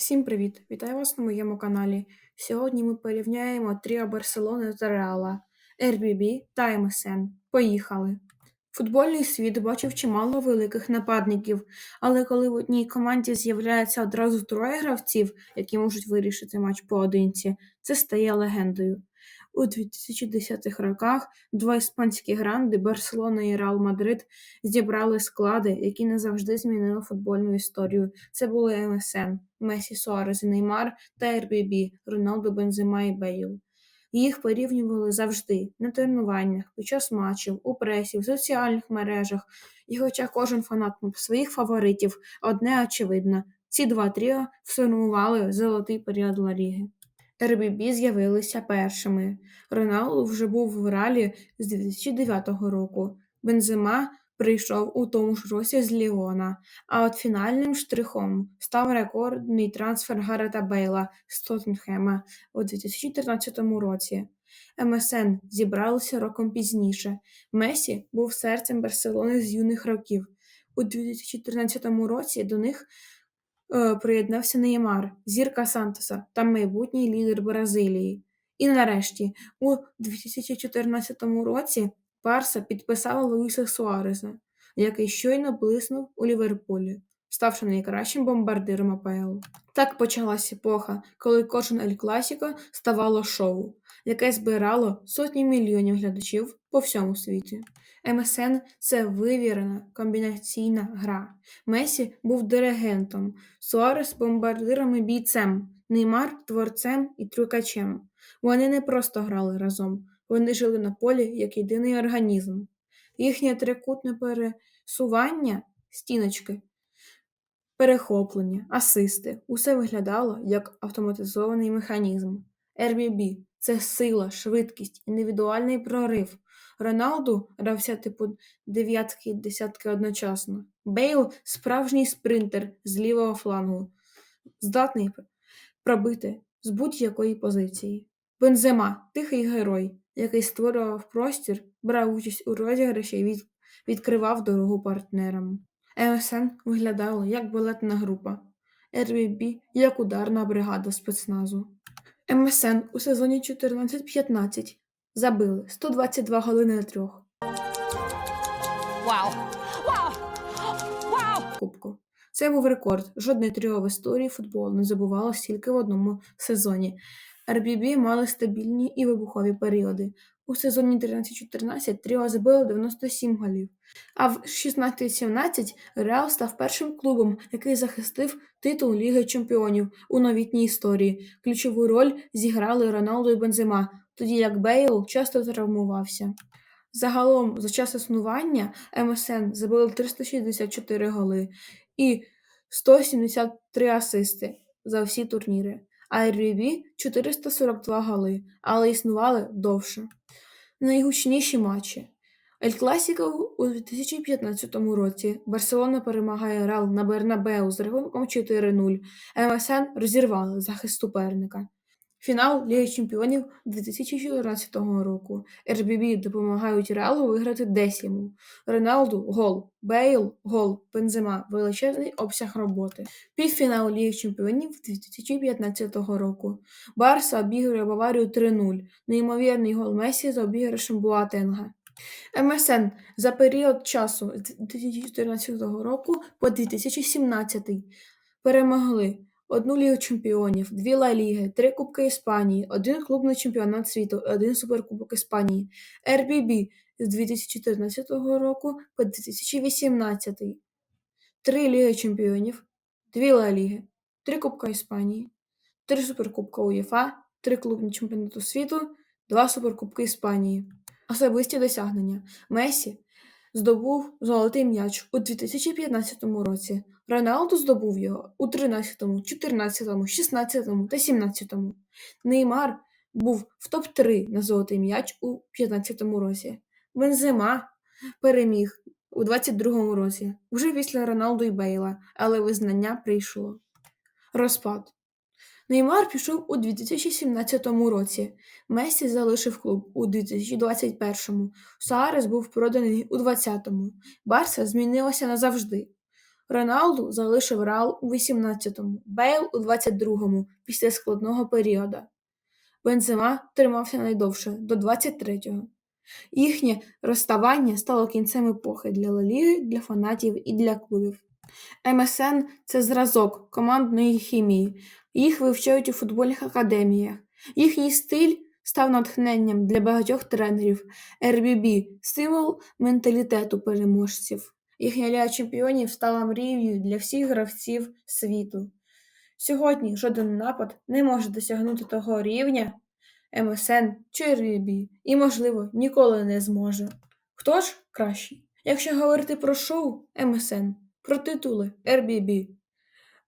Всім привіт! Вітаю вас на моєму каналі. Сьогодні ми порівняємо тріо Барселони та Реала, RBB та МСН. Поїхали! Футбольний світ бачив чимало великих нападників, але коли в одній команді з'являється одразу троє гравців, які можуть вирішити матч поодинці, це стає легендою. У 2010-х роках два іспанські гранди Барселона і Реал Мадрид зібрали склади, які не завжди змінили футбольну історію. Це були МСН, Месі Суарес і Неймар та РББ, Роналдо Бензема і Бейл. Їх порівнювали завжди на тренуваннях, під час матчів, у пресі, в соціальних мережах. І хоча кожен фанат мав своїх фаворитів, одне очевидно, ці два тріо сформували золотий період Ла Ліги. РББ з'явилися першими. Роналду вже був в Ралі з 2009 року. Бензема прийшов у тому ж році з Ліона, а от фінальним штрихом став рекордний трансфер Гарета Бейла з Тоттенхема у 2014 році. МСН зібралися роком пізніше. Месі був серцем Барселони з юних років. У 2014 році до них приєднався Неймар, зірка Сантоса та майбутній лідер Бразилії. І нарешті, у 2014 році Барса підписала Луїса Суареса, який щойно блиснув у Ліверпулі, ставши найкращим бомбардиром АПЛ. Так почалась епоха, коли кожен Ель Класіко ставало шоу, яке збирало сотні мільйонів глядачів по всьому світі. МСН це вивірена комбінаційна гра. Месі був диригентом, Суарес бомбардиром і бійцем, Неймар творцем і трюкачем. Вони не просто грали разом, вони жили на полі як єдиний організм. Їхнє трикутне пересування, стіночки, перехоплення, асисти усе виглядало як автоматизований механізм. РББ це сила, швидкість, індивідуальний прорив. Роналду грався типу дев'ятки і десятки одночасно. Бейл справжній спринтер з лівого флангу, здатний пробити з будь-якої позиції. Бензема тихий герой, який створював простір, брав участь у розіграші і від... відкривав дорогу партнерам. МСН виглядало як балетна група, РББ як ударна бригада спецназу. МСН у сезоні 14-15 забили 122 голи на трьох Вау! Вау! Вау! кубку. Це був рекорд. Жодне тріо в історії футболу не забувало стільки в одному сезоні. РББ мали стабільні і вибухові періоди. У сезоні 13-14 тріо забило 97 голів, а в 16-17 Реал став першим клубом, який захистив титул Ліги Чемпіонів у новітній історії. Ключову роль зіграли Роналдо і Бензема, тоді як Бейл часто травмувався. Загалом, за час існування МСН забили 364 голи і 173 асисти за всі турніри, а РБ 442 голи, але існували довше. Найгучніші матчі. Ель Класіко у 2015 році Барселона перемагає Реал на Бернабеу з рахунком 4-0. МСН розірвали захист суперника. Фінал Ліги Чемпіонів 2014 року. РББ допомагають Реалу виграти десіму. Роналду гол, Бейл гол, Бензема величезний обсяг роботи. Півфінал Ліги Чемпіонів 2015 року. Барса обігрує Баварію 3-0. Неймовірний гол Месі за обіграшем Буатенга. МСН за період часу з 2014 року по 2017 перемогли одну Лігу Чемпіонів, дві Ла Ліги, три Кубки Іспанії, один клубний чемпіонат світу, один Суперкубок Іспанії, РББ з 2014 року по 2018, три Ліги Чемпіонів, дві Ла Ліги, три Кубка Іспанії, три Суперкубка УЄФА, три клубні чемпіонату світу, два Суперкубки Іспанії. Особисті досягнення. Месі здобув золотий м'яч у 2015 році. Роналду здобув його у 13, 14, 16 та 17. Неймар був в топ-3 на золотий м'яч у 2015 році. Бензема переміг у 22 році, вже після Роналду і Бейла, але визнання прийшло. Розпад. Неймар пішов у 2017 році. Месі залишив клуб у 2021. Суарес був проданий у 2020. Барса змінилася назавжди. Роналду залишив Реал у 18-му, Бейл у 22-му після складного періоду. Бензема тримався найдовше до 23-го. Їхнє розставання стало кінцем епохи для Ла Ліги, для фанатів і для клубів. МСН це зразок командної хімії. Їх вивчають у футбольних академіях. Їхній стиль став натхненням для багатьох тренерів. РББ – символ менталітету переможців. Їхня Ліга чемпіонів стала мрією для всіх гравців світу. Сьогодні жоден напад не може досягнути того рівня МСН чи РББ і, можливо, ніколи не зможе. Хто ж кращий? Якщо говорити про шоу МСН, про титули РББ,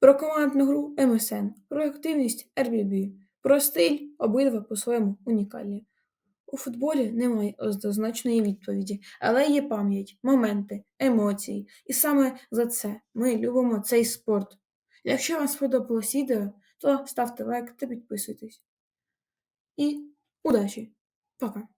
про командну гру МСН, про активність РББ, про стиль обидва по-своєму унікальні. У футболі немає однозначної відповіді, але є пам'ять, моменти, емоції. І саме за це ми любимо цей спорт. Якщо вам сподобалось відео, то ставте лайк та підписуйтесь. І удачі! Пока!